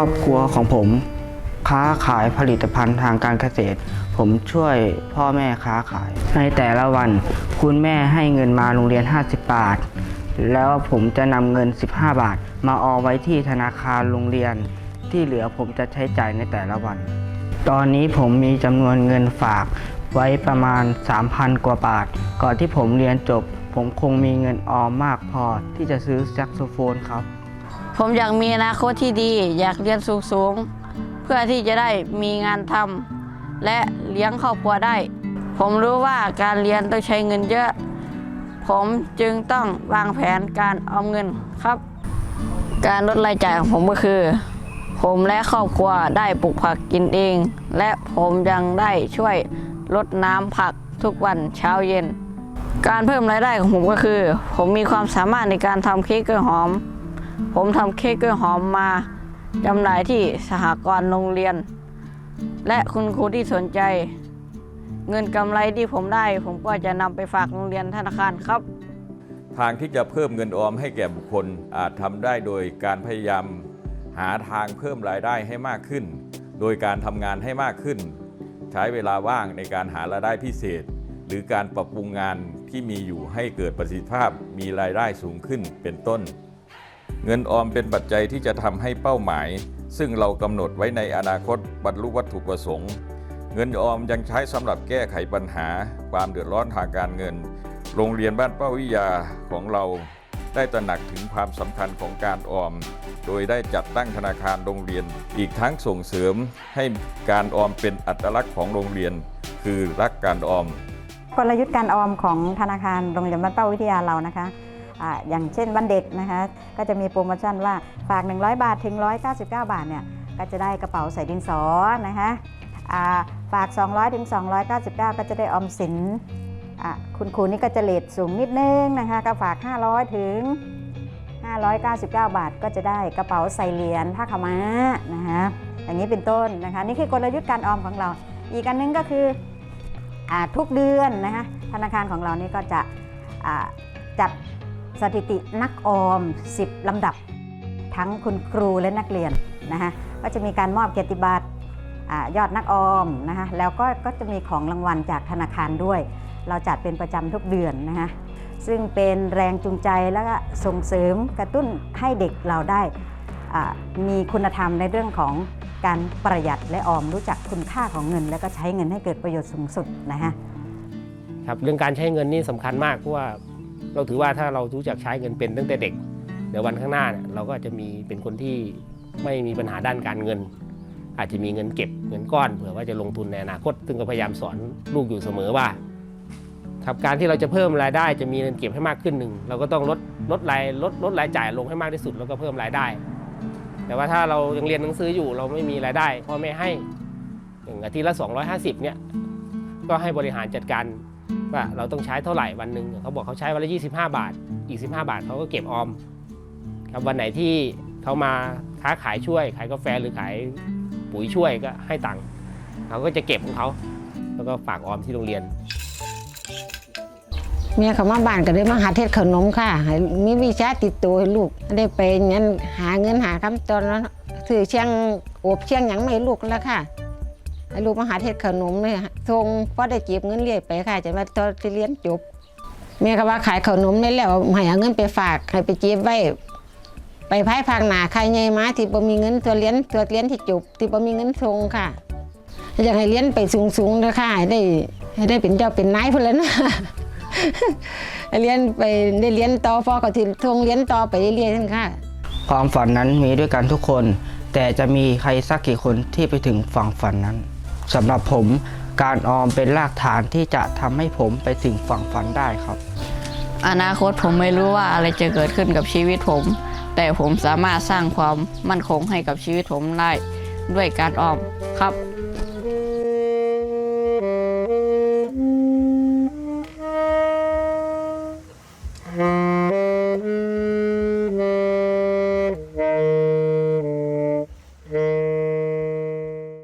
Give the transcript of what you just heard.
อบครัวของผม ค้าขายผลิตภัณฑ์ทางการเกษตร ผมช่วยพ่อแม่ค้าขาย ในแต่ละวัน คุณแม่ให้เงินมาโรงเรียน 50 บาท แล้วผมจะนำเงิน 15 บาท มาออมไว้ที่ธนาคารโรงเรียน ที่เหลือผมจะใช้จ่ายในแต่ละวัน ตอนนี้ผมมีจำนวนเงินฝากไว้ประมาณ 3,000 กว่าบาท ก่อนที่ผมเรียนจบ ผมคงมีเงินออมมากพอที่จะซื้อแซกโซโฟนครับ ผมอยากมีอนาคตที่ดี อยากเรียนสูงๆเพื่อที่จะได้มีงานทำและเลี้ยงครอบครัวได้ ผมรู้ว่าการเรียนต้องใช้เงินเยอะ ผมจึงต้องวางแผนการออมเงินครับ การลดรายจ่ายของผมก็คือ ผมและครอบครัวได้ปลูกผักกินเอง และผมยังได้ช่วยลดน้ำผักทุกวันเช้าเย็น การเพิ่มรายได้ของผมก็คือ ผมมีความสามารถในการทำเค้กกล้วยหอม ผมทำเค้กกล้วยหอมมาจำหน่ายที่สหกรณ์โรงเรียน และคุณครูที่สนใจ เงินกำไรที่ผมได้ ผมก็จะนำไปฝากโรงเรียนธนาคารครับ ทางที่จะเพิ่มเงินออมให้แก่บุคคลอาจทำได้โดยการพยายามหาทางเพิ่มรายได้ให้มากขึ้น โดยการทำงานให้มากขึ้น ใช้เวลาว่างในการหารายได้พิเศษ หรือการปรับปรุงงานที่มีอยู่ให้เกิดประสิทธิภาพมีรายได้สูงขึ้นเป็นต้น เงินออมเป็นปัจจัยที่จะทำให้เป้าหมาย ซึ่งเรากำหนดไว้ในอนาคตบรรลุวัตถุประสงค์ เงินออมยังใช้สำหรับแก้ไขปัญหา ความเดือดร้อนทางการเงิน โรงเรียนบ้านเป้าวิทยาของเรา ได้ตระหนักถึงความสำคัญของการออม โดยได้จัดตั้งธนาคารโรงเรียน อีกทั้งส่งเสริมให้การออมเป็นอัตลักษณ์ของโรงเรียน คือรักการออม กลยุทธ์การออมของธนาคารโรงเรียนบ้านเป้าวิทยาเรานะคะ อย่างเช่นวันเด็กนะคะก็จะมีโปรโมชั่นว่าฝาก 100 บาทถึง 199 บาทเนี่ยก็จะได้กระเป๋าใส่ดินสอนะคะฝาก 200ถึง299 ก็จะได้ออมสินคุณครูนี่ก็จะเลทสูงนิดนึงนะคะก็ฝาก 500 ถึง 599 บาทก็จะได้กระเป๋าใส่เหรียญผ้าขาม้านะคะอย่างนี้เป็นต้นนะคะนี่คือกลยุทธ์การออมของเรา อีกอันนึงก็คืออทุกเดือนนะคะธนาคารของเรานี่ก็จะจัด สถิตินักออม 10 ลำดับ ทั้งคุณครูและนักเรียนนะคะก็จะมีการมอบเกียรติบัตรยอดนักออมนะคะแล้วก็ก็จะมีของรางวัลจากธนาคารด้วย เราจัดเป็นประจำทุกเดือนนะคะซึ่งเป็นแรงจูงใจและก็ส่งเสริมกระตุ้นให้เด็กเราได้มีคุณธรรมในเรื่องของการประหยัดและออมรู้จักคุณค่าของเงิน แล้วก็ใช้เงินให้เกิดประโยชน์สูงสุดนะคะครับเรื่องการใช้เงินนี่สำคัญมากเพราะว่า เราถือว่าถ้าเรารู้จักใช้เงินเป็นตั้งแต่เด็กเดี๋ยววันข้างหน้าเนี่ยเราก็จะมีเป็นคนที่ไม่มีปัญหาด้านการเงิน อาจจะมีเงินเก็บเงินก้อนเผื่อว่าจะลงทุนในอนาคต ซึ่งก็พยายามสอนลูกอยู่เสมอว่าครับการที่เราจะเพิ่มรายได้จะมีเงินเก็บให้มากขึ้นหนึ่งเราก็ต้องลดลดรายลดลดรายจ่ายลงให้มากที่สุดแล้วก็เพิ่มรายได้ แต่ว่าถ้าเรายังเรียนหนังสืออยู่เราไม่มีรายได้พ่อแม่ให้อย่างอาทิตย์ละ 250เนี่ยก็ให้บริหารจัดการ ว่าเราต้องใช้เท่าไหร่วันหนึ่งเขาบอกเขาใช้วันละ 25 บาท อีก 15 บาทเขาก็เก็บออมครับวันไหนที่เขามาค้าขายช่วย ขายกาแฟหรือขายปุ๋ยช่วยก็ให้ตังค์เขาก็จะเก็บของเขาแล้วก็ฝากออมที่โรงเรียนเมียเขามาบ้านก็เลยมาหาเทศขนมค่ะมีวิชาติดตัวให้ลูก ได้ไปงั้นหาเงินหาคำตอนนั้นถือเชียงอบเชียงหยังไม่ลูกแล้วค่ะ ให้ลูกมาหาเทศขนมเลยทรงพอได้เก็บเงินเรียกไปค่ะจะมาตอนที่เรียนจบเมียก็ว่าขายขนมนี่แล้วให้เอาเงินไปฝากให้ไปเก็บไว้ไปพายพางหนาใครใหญ่มาที่บ่มีเงินตัวเรียนตัวเรียนที่จบที่บ่มีเงินทรงค่ะอยากให้เรียนไปสูงๆนะคะให้ได้ให้ได้เป็นเจ้าเป็นนายพุ่นแล้วนะเรียนไปได้เรียนต่อพอก็ถึงทงเรียนต่อไปเรื่อยๆนั่นค่ะ ความฝันนั้นมีด้วยกันทุกคน แต่จะมีใครสักกี่คนที่ไปถึงฝั่งฝันนั้น สำหรับผมการออมเป็นรากฐานที่จะทำให้ผมไปถึงฝั่งฝันได้ครับ อนาคตผมไม่รู้ว่าอะไรจะเกิดขึ้นกับชีวิตผม แต่ผมสามารถสร้างความมั่นคงให้กับชีวิตผมได้ด้วยการออมครับ